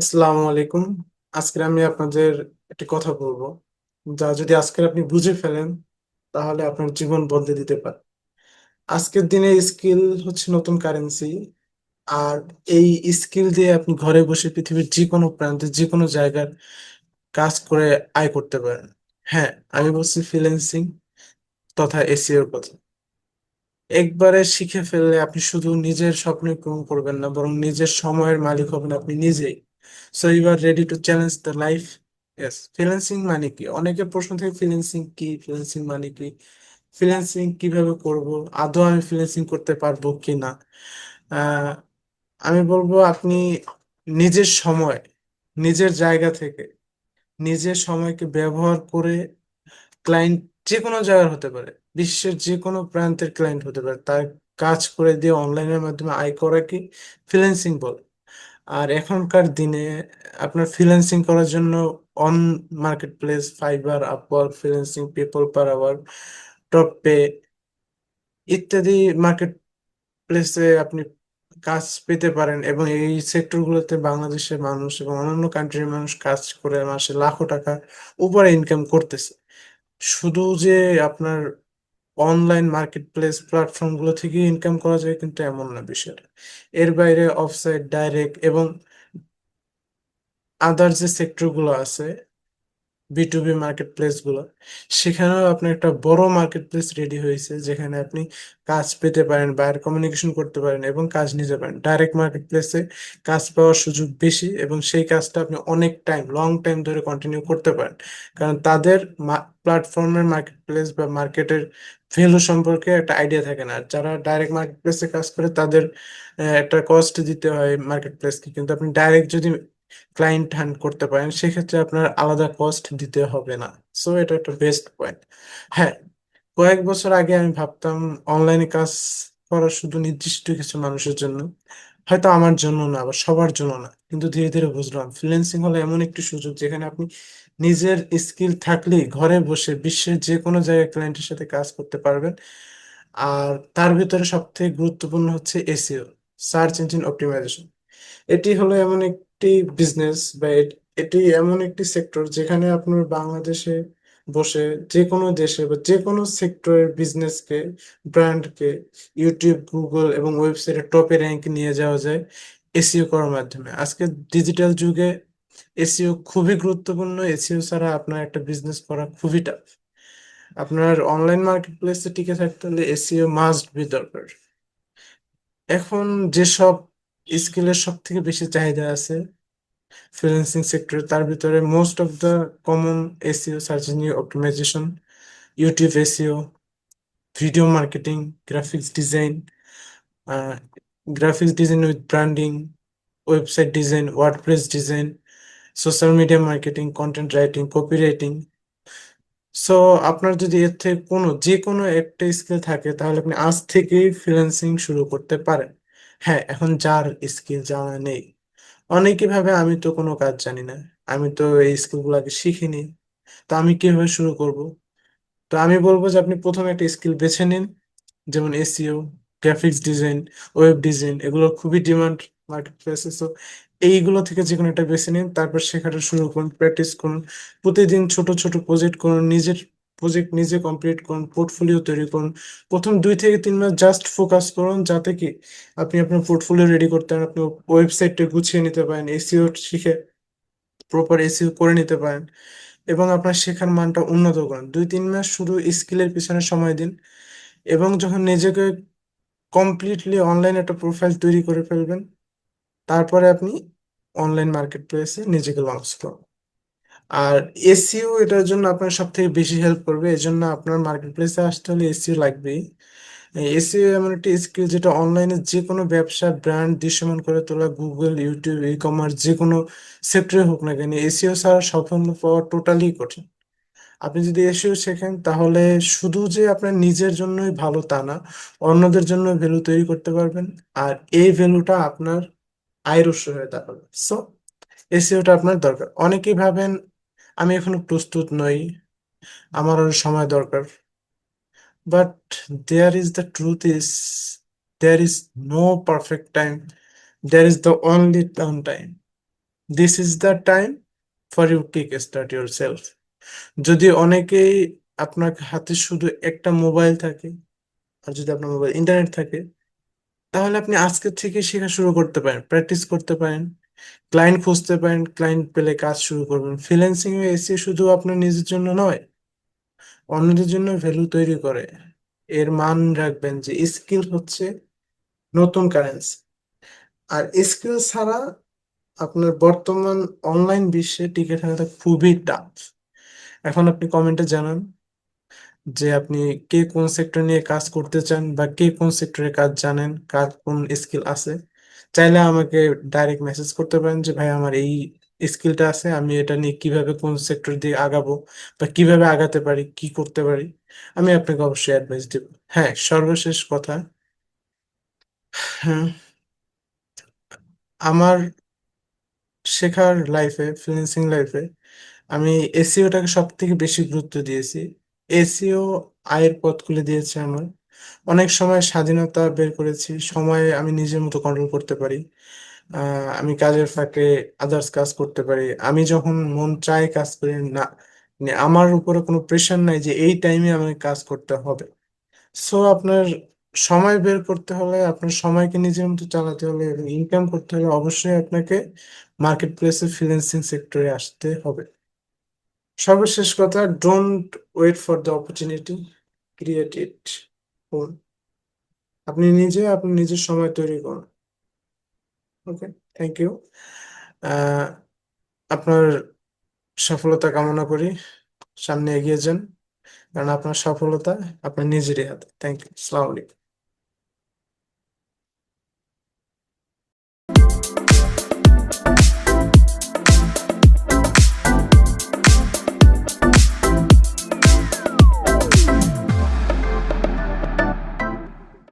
আসসালামু আলাইকুম। আজকে আমি আপনাদের একটি কথা বলব, যা যদি আজকে আপনি বুঝে ফেলেন, তাহলে আপনার জীবন বদলে দিতে পারে। আজকের দিনে স্কিল হচ্ছে নতুন কারেন্সি, আর এই স্কিল দিয়ে আপনি ঘরে বসে পৃথিবীর যে কোনো প্রান্তে যে কোনো জায়গার কাজ করে আয় করতে পারেন। হ্যাঁ আমি বলছি ফ্রিল্যান্সিং তথা এসিওর কথা। একবারে শিখে ফেললে আপনি শুধু নিজের স্বপ্ন পূরণ করবেন না, বরং নিজের সময়ের মালিক হবেন আপনি নিজেই। So you are ready to challenge the life yes freelancing মানে কি? অনেকের প্রশ্ন থাকে ফ্রিল্যান্সিং কি? ফ্রিল্যান্সিং মানে কি? ফ্রিল্যান্সিং কীভাবে করব? আদৌ আমি ফ্রিল্যান্সিং করতে পারব কি না? আমি বলব, আপনি নিজের সময়, নিজের জায়গা থেকে, নিজের সময়কে ব্যবহার করে ক্লায়েন্ট যে কোনো জায়গার হতে পারে, বিশ্বের যে কোনো প্রান্তের ক্লায়েন্ট হতে পারে, তার কাজ করে দিয়ে অনলাইনের মাধ্যমে আয় করাকে ফ্রিল্যান্সিং বলে। আর এখনকার দিনে আপনার ফ্রিল্যান্সিং করার জন্য on marketplace Fiverr Upwork freelancing people per hour top pay ইত্যাদি মার্কেট প্লেসে আপনি কাজ পেতে পারেন এবং এই সেক্টরগুলোতে বাংলাদেশের মানুষ এবং অন্যান্য কান্ট্রির মানুষ কাজ করে মাসে লাখো টাকা উপরে ইনকাম করতেছে। শুধু যে আপনার অনলাইন মার্কেট প্লেস প্ল্যাটফর্মগুলো থেকে ইনকাম করা যায় কিন্তু এমন না বিষয়টা। এর বাইরে অফসাইট ডাইরেক্ট এবং আদার যে সেক্টরগুলো আছে বি টু মার্কেট প্লেসগুলো। সেখানেও আপনার একটা বড় মার্কেট প্লেস রেডি হয়েছে, যেখানে আপনি কাজ পেতে পারেন বাইরে কমিউনিকেশন করতে পারেন এবং কাজ নিতে পারেন। ডাইরেক্ট মার্কেট প্লেসে কাজ পাওয়ার সুযোগ বেশি এবং সেই কাজটা আপনি অনেক টাইম লং টাইম ধরে কন্টিনিউ করতে পারেন। কারণ তাদের প্ল্যাটফর্মের মার্কেট প্লেস বা মার্কেটের ভ্যালু সম্পর্কে একটা আইডিয়া থাকে না। যারা ডাইরেক্ট মার্কেট প্লেসে কাজ করে, তাদের একটা কস্ট দিতে হয় মার্কেট প্লেসকে কিন্তু আপনি ডাইরেক্ট যদি ক্লায়েন্ট হ্যান্ড করতে পারেন, সেক্ষেত্রে আপনার আলাদা কস্ট দিতে হবে না। সো এটা একটা বেস্ট পয়েন্ট হ্যাঁ কয়েক বছর আগে আমি ভাবতাম অনলাইনে কাজ করা শুধু নির্দিষ্ট কিছু মানুষের জন্য, হয়তো আমার জন্য না আবার সবার জন্য না, কিন্তু ধীরে ধীরে বুঝলাম ফ্রিল্যান্সিং হলো এমন একটি সুযোগ যেখানে আপনি নিজের স্কিল থাকলেই ঘরে বসে বিশ্বের যে কোনো জায়গায় ক্লায়েন্টের সাথে কাজ করতে পারবেন। আর তার ভিতরে সবথেকে গুরুত্বপূর্ণ হচ্ছে এসিও সার্চ ইঞ্জিন অপটিমাইজেশন এটি হলো এমন একটি বিজনেস বা এটি এমন একটি সেক্টর যেখানে আপনার বাংলাদেশে বসে যে কোনো দেশে বা যে কোনো সেক্টরের বিজনেসকে ব্র্যান্ডকে ইউটিউব গুগল এবং ওয়েবসাইটে টপে র্যাঙ্ক নিয়ে যাওয়া যায় এসিও করার মাধ্যমে। আজকে ডিজিটাল যুগে এসিও খুবই গুরুত্বপূর্ণ। এসিও ছাড়া আপনার একটা বিজনেস করা খুবই টাফ আপনার অনলাইন মার্কেট প্লেসে টিকে থাকতে হলে এসইও মাস্ট বি দরকার। এখন যেসব স্কিলের সব থেকে বেশি চাহিদা আছে ফ্রিল্যান্সিং সেক্টরে তার ভিতরে most of the common SEO search engine optimisation YouTube SEO video marketing graphics design graphics design with branding website design WordPress design social media marketing content writing copy writing so আপনার যদি এর থেকে কোনো যে কোনো একটা স্কিল থাকে, তাহলে আপনি আজ থেকেই ফ্রিল্যান্সিং শুরু করতে পারেন। হ্যাঁ এখন যার স্কিল জানা নেই। অনেকে ভাবে আমি তো কোনো কাজ জানি না। আমি তো এই স্কিল আগে শিখিনি। তো আমি কীভাবে শুরু করব? তো আমি বলব যে আপনি প্রথমে একটা স্কিল বেছে নিন, যেমন SEO graphics design web design এগুলো খুবই ডিমান্ড মার্কেট প্লেসে তো এইগুলো থেকে যে কোনো একটা বেছে নিন, তারপর শেখাটা শুরু করুন প্র্যাকটিস করুন। প্রতিদিন ছোট ছোট প্রজেক্ট করুন, নিজের প্রজেক্ট নিজে কমপ্লিট করুন পোর্টফোলিও তৈরি করুন। প্রথম দুই থেকে তিন মাস জাস্ট ফোকাস করুন যাতে কি আপনি আপনার পোর্টফোলিও রেডি করতে পারেন, আপনি ওয়েবসাইটটা গুছিয়ে নিতে পারেন এসিও শিখে প্রপার এসিও করে নিতে পারেন এবং আপনার শেখার মানটা উন্নত করেন। দুই তিন মাস শুধু স্কিলের পিছনে সময় দিন এবং যখন নিজেকে কমপ্লিটলি অনলাইন একটা প্রোফাইল তৈরি করে ফেলবেন, তারপরে আপনি অনলাইন মার্কেট প্লেসে নিজেকে লঞ্চ করুন। আর এসইও এটার জন্য আপনার সব থেকে বেশি হেল্প করবে। এই জন্য আপনার মার্কেট প্লেসে আসতে হলে এসইও লাগবেই। এসইও এমন একটি স্কিল যেটা অনলাইনে যে কোনো ব্যবসা ব্র্যান্ড দৃশ্যমান করে তোলা গুগল ইউটিউব ই কমার্স যে কোনো সেক্টরে হোক না কেন এসইও ছাড়া সাফল্য পাওয়া টোটালি কঠিন। আপনি যদি এসইও শেখেন, তাহলে শুধু যে আপনার নিজের জন্যই ভালো তা না, অন্যদের জন্য ভ্যালু তৈরি করতে পারবেন। আর এই ভ্যালুটা আপনার আয়ের উৎস হয়ে দাঁড়াবে। সো এসইওটা আপনার দরকার। অনেকেই ভাবেন আমি এখনও প্রস্তুত নই। আমার আরও সময় দরকার। But there is the truth is there is no perfect time there is the only down time this is the time for you kick start yourself যদি অনেকেই আপনার হাতে শুধু একটা মোবাইল থাকে, আর যদি আপনার মোবাইল ইন্টারনেট থাকে, তাহলে আপনি আজকে থেকে শেখা শুরু করতে পারেন প্র্যাকটিস করতে পারেন। ক্লায়েন্ট খুঁজতে পারেন ক্লায়েন্ট পেলে কাজ শুরু করবেন। ফ্রিল্যান্সিং এ এসে শুধু আপনার নিজের জন্য নয়, অন্যদের জন্য ভ্যালু তৈরি করে। এর মান রাখবেন যে স্কিল হচ্ছে নতুন কারেন্সি আর স্কিল ছাড়া আপনার বর্তমান অনলাইন বিশ্বে টিকে থাকাটা খুবই টাফ এখন আপনি কমেন্টে জানান যে আপনি কে কোন সেক্টর নিয়ে কাজ করতে চান বা কে কোন সেক্টরে কাজ জানেন, কার কোন স্কিল আছে। চাইলে আমাকে ডাইরেক্ট মেসেজ করতে পারেন যে, ভাই, আমার এই স্কিলটা আছে, আমি এটা নিয়ে কীভাবে কোন সেক্টর দিয়ে আগাবো বা কীভাবে আগাতে পারি, কি করতে পারি? আমি আপনাকে অবশ্যই অ্যাডভাইস দেব। হ্যাঁ সর্বশেষ কথা হ্যাঁ আমার শেখার লাইফে ফ্রিল্যান্সিং লাইফে আমি এসিওটাকে সব থেকে বেশি গুরুত্ব দিয়েছি। এসিও আয়ের পথ খুলে দিয়েছে আমার। অনেক সময় স্বাধীনতা বের করেছি সময় আমি নিজের মতো কন্ট্রোল করতে পারি। আহ, আমি কাজের ফাঁকে আদার্স কাজ করতে পারি। আমি যখন মন চায় কাজ করি না মানে আমার উপরে কোনো প্রেশার নাই যে এই টাইমে আমাকে কাজ করতে হবে। সো আপনার সময় বের করতে হলে আপনার সময়কে নিজের মতো চালাতে হলে ইনকাম করতে হলে অবশ্যই আপনাকে মার্কেট প্লেসে ফ্রিল্যান্সিং সেক্টরে আসতে হবে। সর্বশেষ কথা don't wait for the opportunity create it আপনি নিজে, আপনি নিজের সময় তৈরি করুন। ওকে থ্যাংক ইউ আপনার সফলতা কামনা করি। সামনে এগিয়ে যান, কারণ আপনার সফলতা আপনার নিজেরই হাতে। থ্যাংক ইউ আসসালামু আলাইকুম।